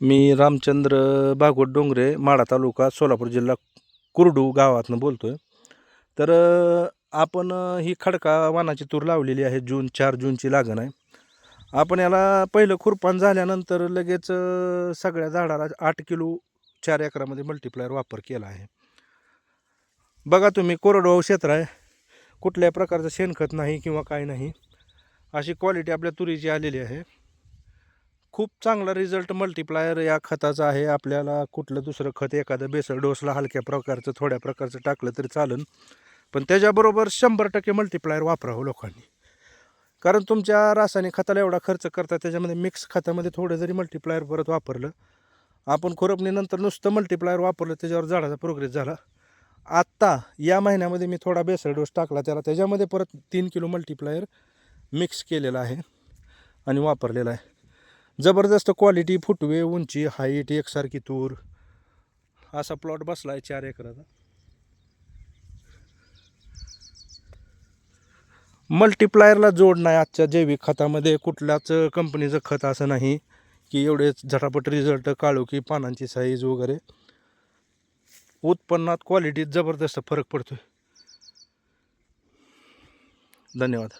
मी रामचंद्र भागवत डोंगरे माडा तालुका सोलापूर जिल्हा कुरडू गावातनं बोलतो आहे तर आपण ही खडका वानाची तूर लावलेली आहे जून चार जूनची लागण आहे. आपण याला पहिलं खुरपान झाल्यानंतर लगेच सगळ्या झाडाला आठ किलो चार एकरामध्ये मल्टिप्लायर वापर केला आहे. बघा तुम्ही कोरडवाहू क्षेत्र आहे. कुठल्याही प्रकारचं शेणखत नाही किंवा काय नाही. अशी क्वालिटी आपल्या तुरीची आलेली आहे. खूप चांगला रिझल्ट मल्टीप्लायर या खताचा आहे. आपल्याला कुठलं दुसरं खत एखादं बेसळ डोसला हलक्या प्रकारचं थोड्या प्रकारचं टाकलं तरी चालेल पण त्याच्याबरोबर शंभर टक्के मल्टिप्लायर वापरावं लोकांनी. कारण तुमच्या रासायनिक खताला एवढा खर्च करता त्याच्यामध्ये मिक्स खतामध्ये थोडं जरी मल्टिप्लायर परत वापरलं आपण खुरपणीनंतर नुसतं मल्टिप्लायर वापरलं त्याच्यावर झाडाचा प्रोग्रेस झाला. आत्ता या महिन्यामध्ये मी थोडा बेसळ डोस टाकला त्याला त्याच्यामध्ये परत तीन किलो मल्टिप्लायर मिक्स केलेला आहे आणि वापरलेला आहे. जबरदस्त क्वालिटी फुटवे उंची हाईट एकसारखी तूर. असा प्लॉट बसला आहे चार एकराचा. मल्टीप्लायरला जोड नाही आजच्या जैविक खतामध्ये. कुठल्याच कंपनीचं खत असं नाही की एवढे झटापट रिझल्ट काळू की पानांची साईज वगैरे. उत्पन्नात क्वालिटीत जबरदस्त फरक पडतो धन्यवाद.